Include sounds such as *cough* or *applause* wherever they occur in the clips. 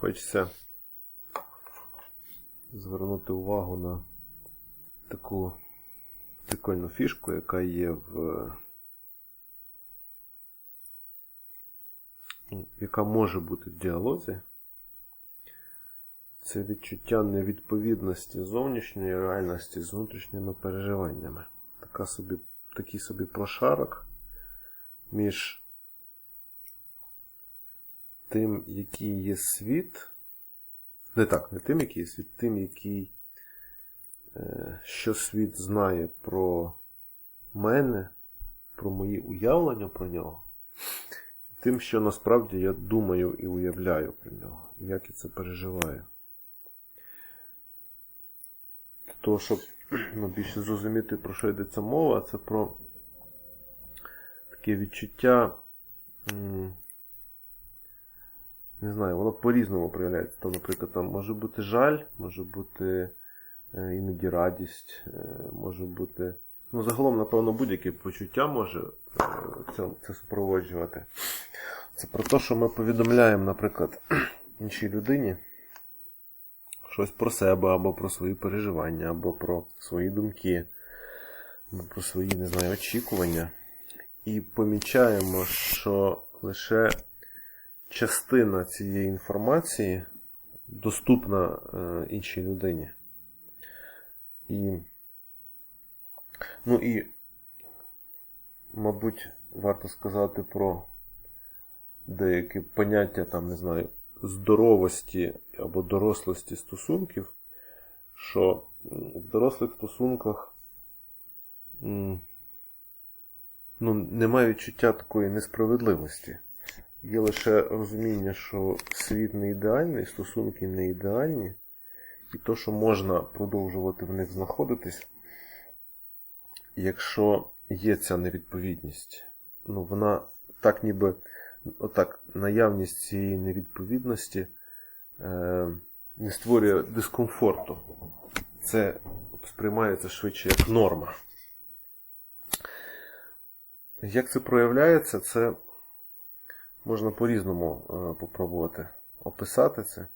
Хочеться звернути увагу на таку прикольну фішку, яка є в. яка може бути в діалозі. Це відчуття невідповідності зовнішньої реальності з внутрішніми переживаннями. Така собі, такий собі прошарок між тим, який є світ. Не так, не тим, який є світ, тим, який, е, що світ знає про мене, про мої уявлення про нього, тим, що насправді я думаю і уявляю про нього, як я це переживаю. Для щоб *clears throat* ну, більше зрозуміти, про що йдеться мова, це про таке відчуття. Не знаю, воно по-різному проявляється. Там, наприклад, там може бути жаль, може бути е, іноді радість, е, може бути. Ну, загалом, напевно, будь-яке почуття може е, це, це супроводжувати. Це про те, що ми повідомляємо, наприклад, *clears throat* іншій людині щось про себе, або про свої переживання, або про свої думки, або про свої, не знаю, очікування. І помічаємо, що лише частина цієї інформації доступна е, іншій людині. І, ну і, мабуть, варто сказати про деякі поняття, там, не знаю, здоровості або дорослості стосунків, що в дорослих стосунках ну, немає відчуття такої несправедливості. Є лише розуміння, що світ не ідеальний, стосунки не ідеальні, і то, що можна продовжувати в них знаходитись, якщо є ця невідповідність. Ну, вона так ніби отак, наявність цієї невідповідності е, не створює дискомфорту. Це сприймається швидше як норма. Як це проявляється, це можна по-різному е, попробувати описати це.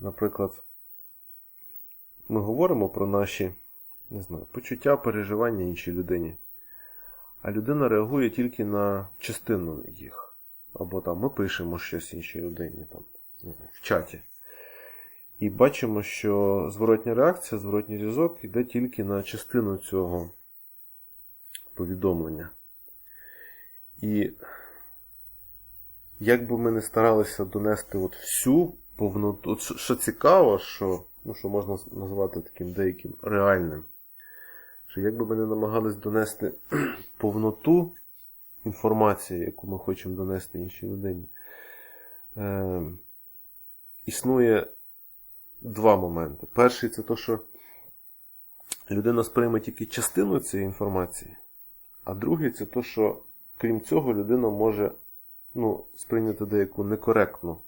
Наприклад, ми говоримо про наші не знаю, почуття, переживання іншій людині. А людина реагує тільки на частину їх. Або там ми пишемо щось іншій людині там, не знаю, в чаті. І бачимо, що зворотня реакція, зворотній зв'язок йде тільки на частину цього повідомлення. І як би ми не старалися донести от всю повноту, от що- цікаво, що, ну, що можна назвати таким деяким реальним, що як би ми не намагались донести *clears throat* повноту інформації, яку ми хочемо донести іншій людині, е, існує два моменти. Перший це те, що людина сприйме тільки частину цієї інформації, а другий це те, що крім цього людина може ну, сприйняти деяку некоректну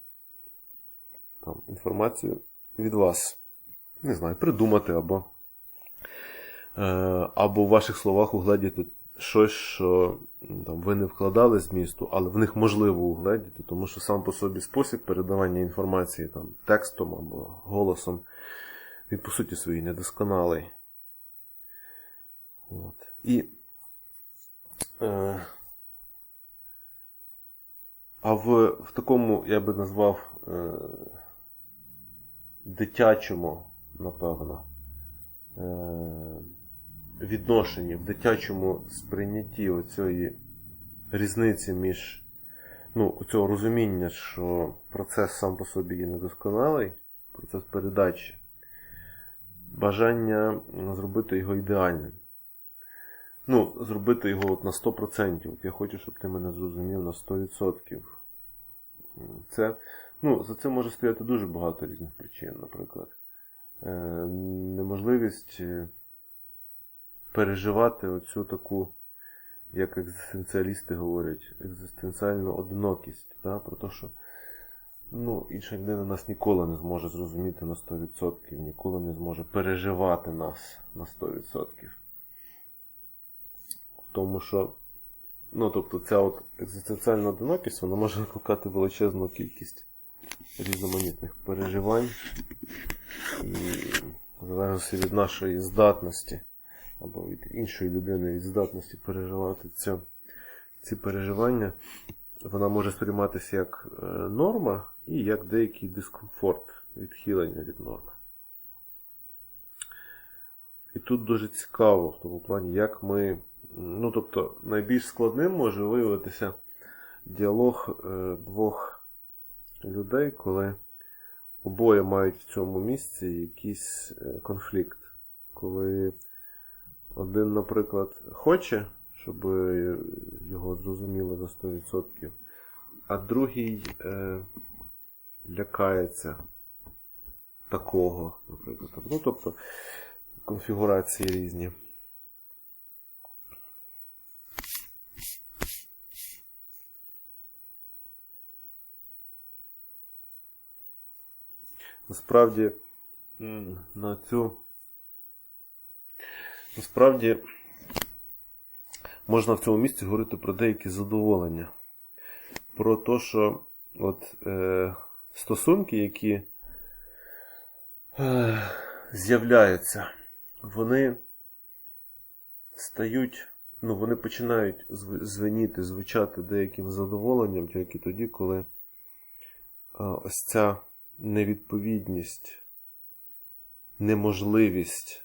там, інформацію від вас. Не знаю, придумати або, е, або в ваших словах угледіти щось, що там, ви не вкладали змісту, але в них можливо угледіти, тому що сам по собі спосіб передавання інформації там, текстом або голосом, він по суті своїй недосконалий. От. І е, а в, в такому, я би назвав, е, дитячому, напевно, е, відношенні, в дитячому сприйнятті оцієї різниці між ну, цього розуміння, що процес сам по собі є недосконалий, процес передачі, бажання зробити його ідеальним. Ну, зробити його от на 100%. От я хочу, щоб ти мене зрозумів на 100%. Це, ну, за це може стояти дуже багато різних причин, наприклад. Е, неможливість е, переживати оцю таку, як екзистенціалісти говорять, екзистенціальну одинокість. Да? Про те, що ну, інша людина нас ніколи не зможе зрозуміти на 100%, ніколи не зможе переживати нас на 100%. Тому що, ну, тобто, ця от екзистенціальна одинокість, вона може викликати величезну кількість різноманітних переживань і залежності від нашої здатності або від іншої людини від здатності переживати цю, ці переживання, вона може сприйматися як е, норма і як деякий дискомфорт, відхилення від норми. І тут дуже цікаво в тому плані, як ми. Ну, тобто, найбільш складним може виявитися діалог е, двох людей, коли обоє мають в цьому місці якийсь е, конфлікт. Коли один, наприклад, хоче, щоб його зрозуміли на 100%, а другий е, лякається такого, наприклад. Ну, тобто, конфігурації різні. Насправді на цю насправді можна в цьому місці говорити про деякі задоволення. Про те, що от, е, стосунки, які е, з'являються, вони стають, ну, вони починають звеніти, звучати деяким задоволенням тільки тоді, коли е, ось ця невідповідність, неможливість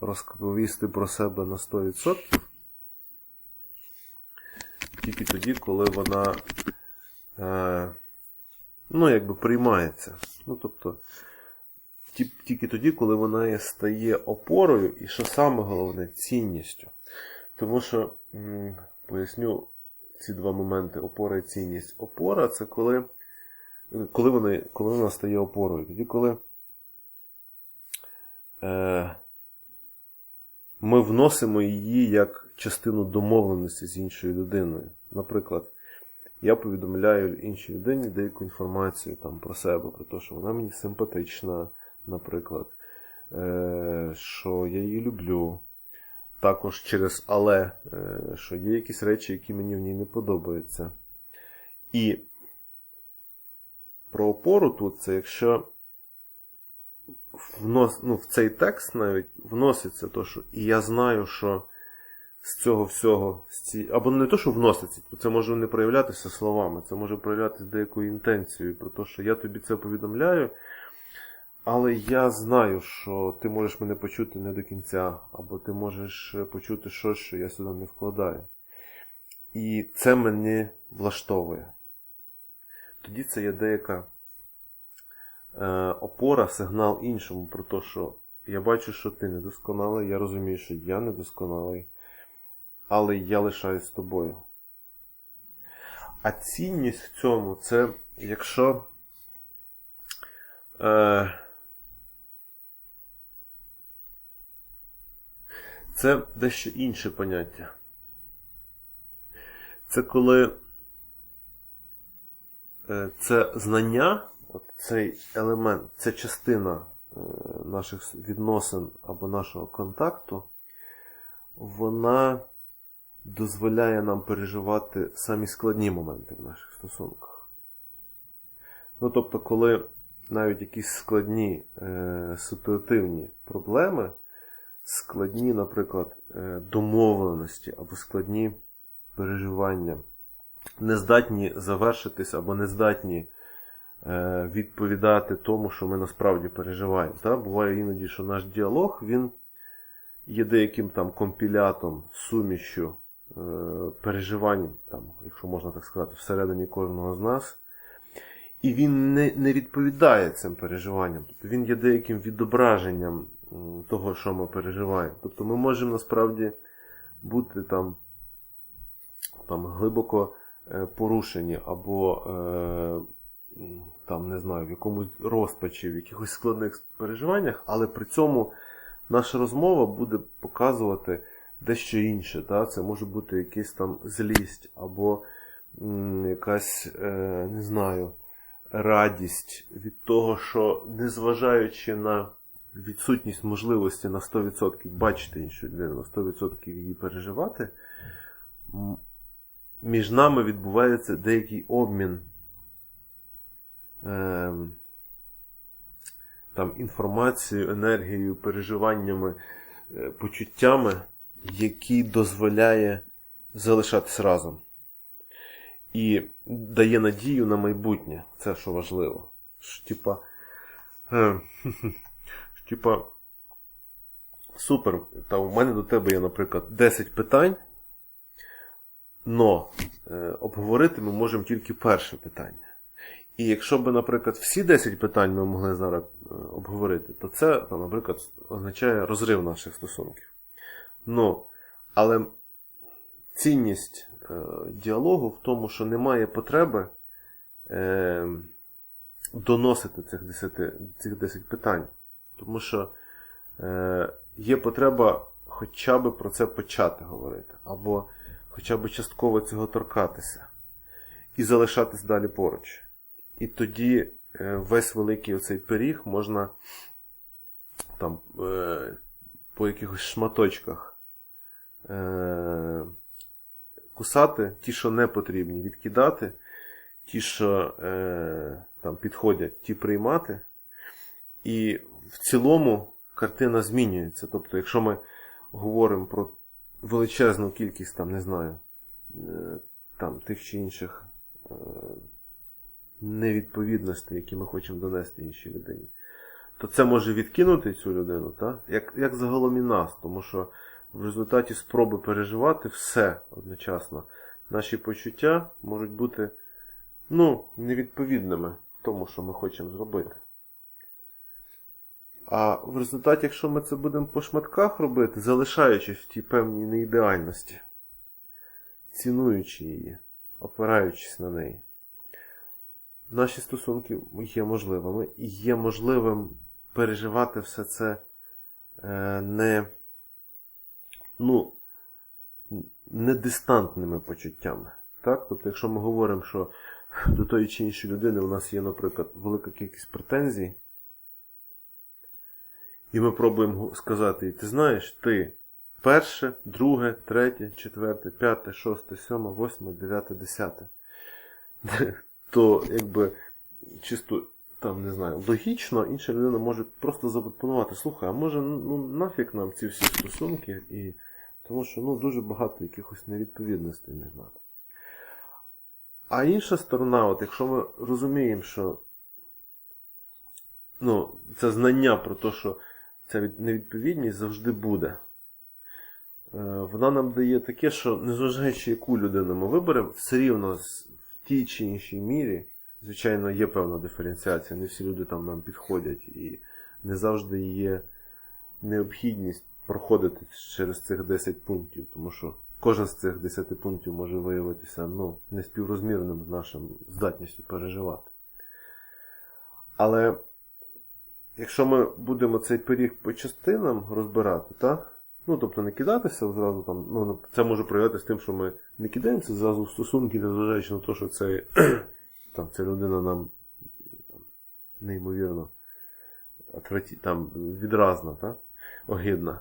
розповісти про себе на 100%, тільки тоді, коли вона е, ну, якби приймається. Ну, тобто, тільки тоді, коли вона стає опорою, і що саме головне, цінністю. Тому що, поясню ці два моменти опора і цінність. Опора це коли коли, вони, коли вона стає опорою. Тоді, коли е, ми вносимо її як частину домовленості з іншою людиною. Наприклад, я повідомляю іншій людині деяку інформацію там, про себе, про те, що вона мені симпатична, наприклад, е, що я її люблю. Також через але, е, що є якісь речі, які мені в ній не подобаються. І про опору тут це якщо внос, ну, в цей текст навіть вноситься то, що і я знаю, що з цього всього, з ці... або не то, що вноситься, це може не проявлятися словами, це може проявлятися деякою інтенцією, про те, що я тобі це повідомляю, але я знаю, що ти можеш мене почути не до кінця, або ти можеш почути щось, що я сюди не вкладаю. І це мене влаштовує тоді це є деяка е, опора, сигнал іншому про те, що я бачу, що ти недосконалий, я розумію, що я недосконалий, але я лишаюсь з тобою. А цінність в цьому це якщо. Е, Це дещо інше поняття. Це коли це знання, от цей елемент, це частина е, наших відносин або нашого контакту, вона дозволяє нам переживати самі складні моменти в наших стосунках. Ну, тобто, коли навіть якісь складні е, ситуативні проблеми, складні, наприклад, е, домовленості або складні переживання не здатні завершитись або не здатні е, відповідати тому, що ми насправді переживаємо. Та? Буває іноді, що наш діалог він є деяким там компілятом, сумішю, е, переживанням, там, якщо можна так сказати, всередині кожного з нас. І він не не відповідає цим переживанням. Тобто він є деяким відображенням того, що ми переживаємо. Тобто ми можемо насправді бути там там глибоко порушені або е, там, не знаю, в якомусь розпачі, в якихось складних переживаннях, але при цьому наша розмова буде показувати дещо інше. Та? Це може бути якась там злість, або якась, е, не знаю, радість від того, що незважаючи на відсутність можливості на 100% бачити іншу людину, на 100% її переживати між нами відбувається деякий обмін е, там, інформацією, енергією, переживаннями, е, почуттями, які дозволяє залишатись разом. І дає надію на майбутнє. Це що важливо. Типа, е, *laughs* типа, супер. Та у мене до тебе є, наприклад, 10 питань. Но е, обговорити ми можемо тільки перше питання. І якщо б, наприклад, всі 10 питань ми могли зараз е, обговорити, то це, там, наприклад, означає розрив наших стосунків. Ну, але цінність е, діалогу в тому, що немає потреби е, доносити цих 10, цих 10 питань. Тому що е, є потреба хоча б про це почати говорити, або хоча б частково цього торкатися і залишатись далі поруч. І тоді е, весь великий оцей пиріг можна там е, по якихось шматочках е, кусати, ті, що не потрібні, відкидати, ті, що там підходять, ті приймати. І в цілому картина змінюється. Тобто, якщо ми говоримо про величезну кількість, там, не знаю, е, там, тих чи інших е, невідповідностей, які ми хочемо донести іншій людині, то це може відкинути цю людину, так? Як, як загалом і нас, тому що в результаті спроби переживати все одночасно, наші почуття можуть бути ну, невідповідними тому, що ми хочемо зробити. А в результаті, якщо ми це будемо по шматках робити, залишаючись в тій певній неідеальності, цінуючи її, опираючись на неї, наші стосунки є можливими і є можливим переживати все це е, не, ну, не дистантними почуттями. Так? Тобто, якщо ми говоримо, що до тої чи іншої людини у нас є, наприклад, велика кількість претензій, і ми пробуємо сказати, ти знаєш, ти перше, друге, третє, четверте, п'яте, шосте, сьоме, восьме, дев'яте, десяте. То, якби, чисто, там, не знаю, логічно, інша людина може просто запропонувати, слухай, а може, ну нафіг нам ці всі стосунки, і тому що ну, дуже багато якихось невідповідностей між нами. А інша сторона, от якщо ми розуміємо, що ну, це знання про те, що ця невідповідність завжди буде. Е, вона нам дає таке, що незважаючи яку людину ми виберемо, все рівно в тій чи іншій мірі, звичайно, є певна диференціація. Не всі люди там нам підходять, і не завжди є необхідність проходити через цих 10 пунктів, тому що кожен з цих 10 пунктів може виявитися ну, неспіврозмірним з нашим здатністю переживати. Але якщо ми будемо цей пиріг по частинам розбирати, так? Ну, тобто не кидатися зразу там, ну, це може проявитися тим, що ми не кидаємося зразу в стосунки, незважаючи на те, що це, *clears throat* там, ця людина нам неймовірно там, відразна, так? огидна.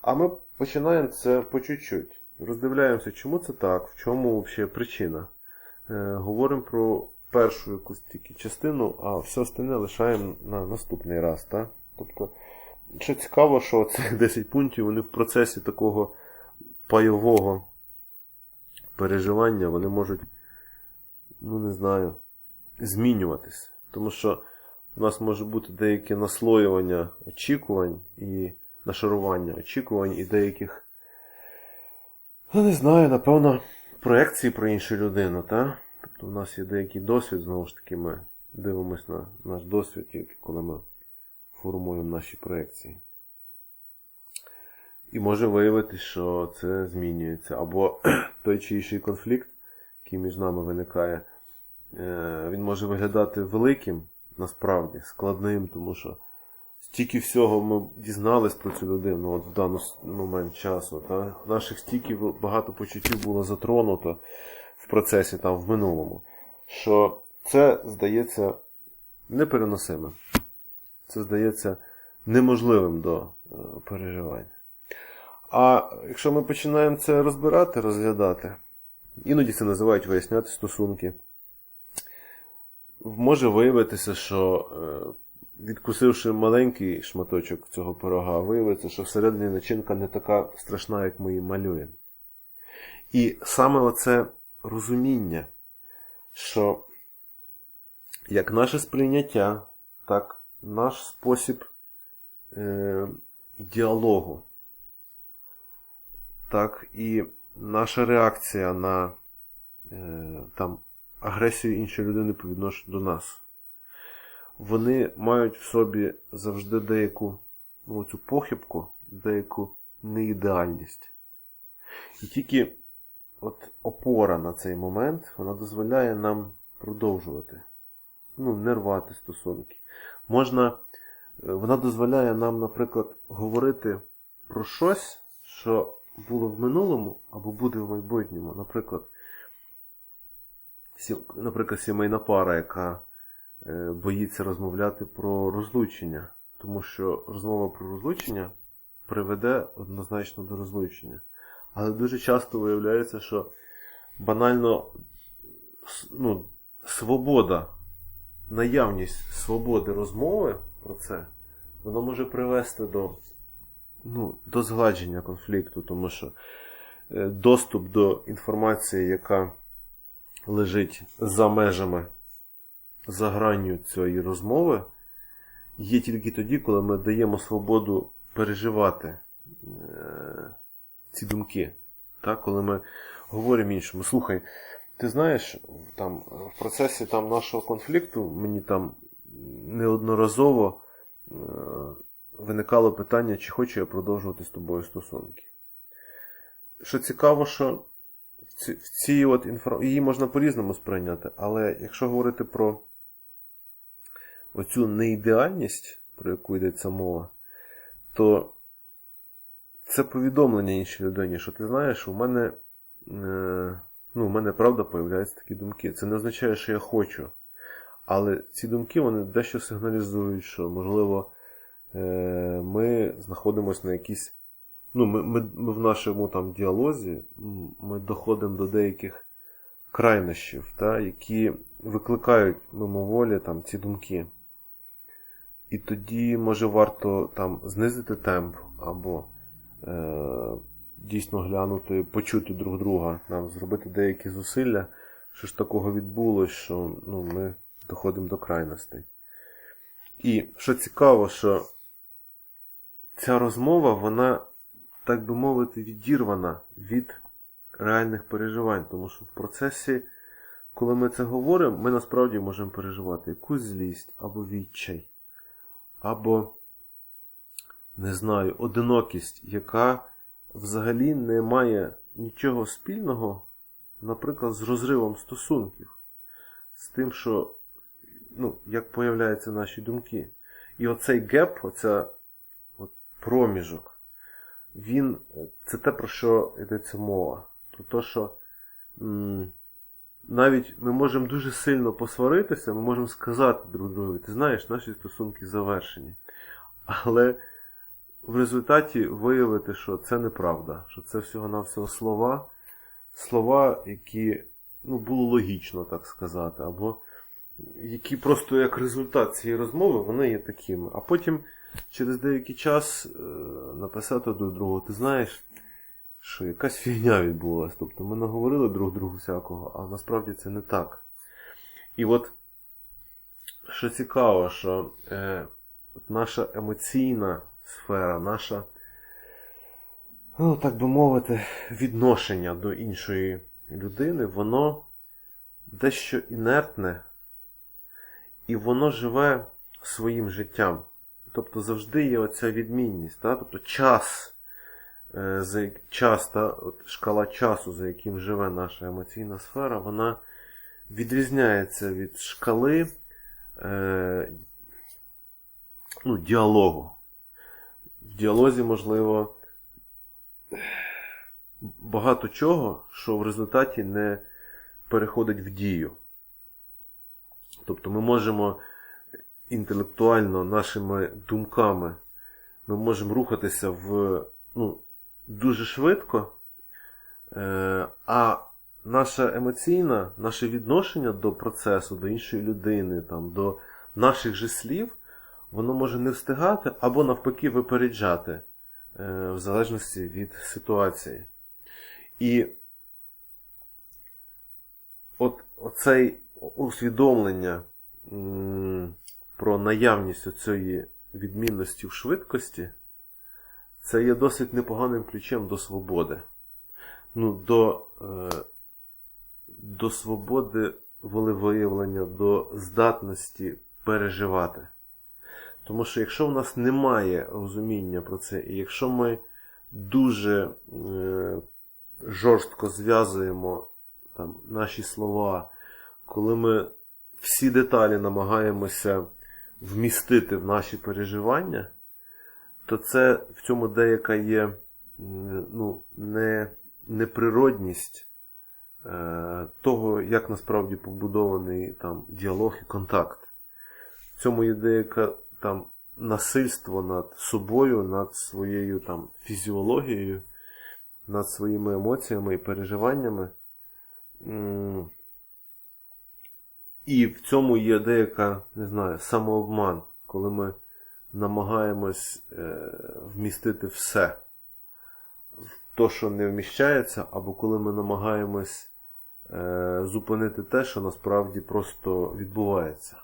А ми починаємо це по чуть-чуть. Роздивляємося, чому це так, в чому взагалі причина. Е, Говоримо про першу якусь тільки частину, а все остальне лишаємо на наступний раз. Так? Тобто, що цікаво, що цих 10 *laughs* пунктів вони в процесі такого пайового переживання вони можуть, ну не знаю, змінюватись. Тому що у нас може бути деяке наслоювання очікувань і нашарування очікувань і деяких, ну не знаю, напевно, проекції про іншу людину. так? Тобто у нас є деякий досвід, знову ж таки, ми дивимося на наш досвід, тільки коли ми формуємо наші проекції. І може виявити, що це змінюється. Або *clears throat* той чи інший конфлікт, який між нами виникає, е, він може виглядати великим, насправді, складним, тому що стільки всього ми дізнались про цю людину от в даний момент часу. Та? Наших стільки багато почуттів було затронуто в процесі там в минулому, що це здається непереносимим. Це здається неможливим до е, переживання. А якщо ми починаємо це розбирати, розглядати, іноді це називають виясняти стосунки. може виявитися, що е, відкусивши маленький шматочок цього пирога, виявиться, що всередині начинка не така страшна, як ми її малюємо. І саме оце розуміння, що як наше сприйняття, так наш спосіб е, діалогу, так і наша реакція на е, там, агресію іншої людини по відношенню до нас. Вони мають в собі завжди деяку ну, цю похибку, деяку неідеальність. І тільки от опора на цей момент вона дозволяє нам продовжувати. Ну, не рвати стосунки. Можна, е, вона дозволяє нам, наприклад, говорити про щось, що було в минулому або буде в майбутньому. Наприклад, сі- наприклад, сімейна пара, яка е, боїться розмовляти про розлучення, тому що розмова про розлучення приведе однозначно до розлучення. Але дуже часто виявляється, що банально ну, свобода, наявність свободи розмови про це, воно може привести до, ну, до згладження конфлікту, тому що е, доступ до інформації, яка лежить за межами, за гранню цієї розмови, є тільки тоді, коли ми даємо свободу переживати е, ці думки. Так? Коли ми говоримо іншому, слухай, ти знаєш, там, в процесі там, нашого конфлікту мені там неодноразово е, виникало питання, чи хочу я продовжувати з тобою стосунки. Що цікаво, що в ці, в цій от інфор... її можна по-різному сприйняти, але якщо говорити про оцю неідеальність, про яку йдеться мова, то це повідомлення іншій людині, що ти знаєш, у мене, е, ну, у мене правда появляються такі думки. Це не означає, що я хочу. Але ці думки вони дещо сигналізують, що, можливо, е, ми знаходимося на якійсь. Ну, ми, ми, ми в нашому там діалозі ми доходимо до деяких крайнощів, та, які викликають мимоволі там, ці думки. І тоді, може, варто там знизити темп або дійсно глянути, почути друг друга, нам зробити деякі зусилля, що ж такого відбулося, що ну, ми доходимо до крайностей. І що цікаво, що ця розмова, вона, так би мовити, відірвана від реальних переживань, тому що в процесі, коли ми це говоримо, ми насправді можемо переживати якусь злість або відчай, або, не знаю, одинокість, яка взагалі не має нічого спільного, наприклад, з розривом стосунків, з тим, що, ну, як появляються наші думки. І оцей геп, оця от проміжок, він, це те, про що йдеться мова. Про те, що м, навіть ми можемо дуже сильно посваритися, ми можемо сказати друг другові, ти знаєш, наші стосунки завершені. Але в результаті виявити, що це неправда, що це всього-навсього слова, слова, які ну, було логічно так сказати, або які просто як результат цієї розмови, вони є такими. А потім через деякий час е, написати до другого, ти знаєш, що якась фігня відбулася. Тобто ми наговорили друг другу всякого, а насправді це не так. І от, що цікаво, що е, наша емоційна сфера, наша, ну, так би мовити, відношення до іншої людини, воно дещо інертне, і воно живе своїм життям. Тобто завжди є оця відмінність. Та? Тобто час, е, за, час та, от шкала часу, за яким живе наша емоційна сфера, вона відрізняється від шкали е, ну, діалогу. Діалозі, можливо, багато чого, що в результаті не переходить в дію. Тобто ми можемо інтелектуально нашими думками ми можемо рухатися в, ну, дуже швидко, е, а наша емоційна, наше відношення до процесу, до іншої людини, там, до наших же слів, воно може не встигати або навпаки випереджати, е, в залежності від ситуації. І от оцей усвідомлення про наявність цієї відмінності в швидкості, це є досить непоганим ключем до свободи. Ну, до, е, до свободи волевиявлення, до здатності переживати. Тому що якщо в нас немає розуміння про це, і якщо ми дуже е, жорстко зв'язуємо там, наші слова, коли ми всі деталі намагаємося вмістити в наші переживання, то це в цьому деяка є ну, не, неприродність е, того, як насправді побудований там, діалог і контакт. В цьому є деяка там насильство над собою, над своєю там фізіологією, над своїми емоціями і переживаннями. І в цьому є деяка, не знаю, самообман, коли ми намагаємось е, вмістити все то, що не вміщається, або коли ми намагаємось е, зупинити те, що насправді просто відбувається.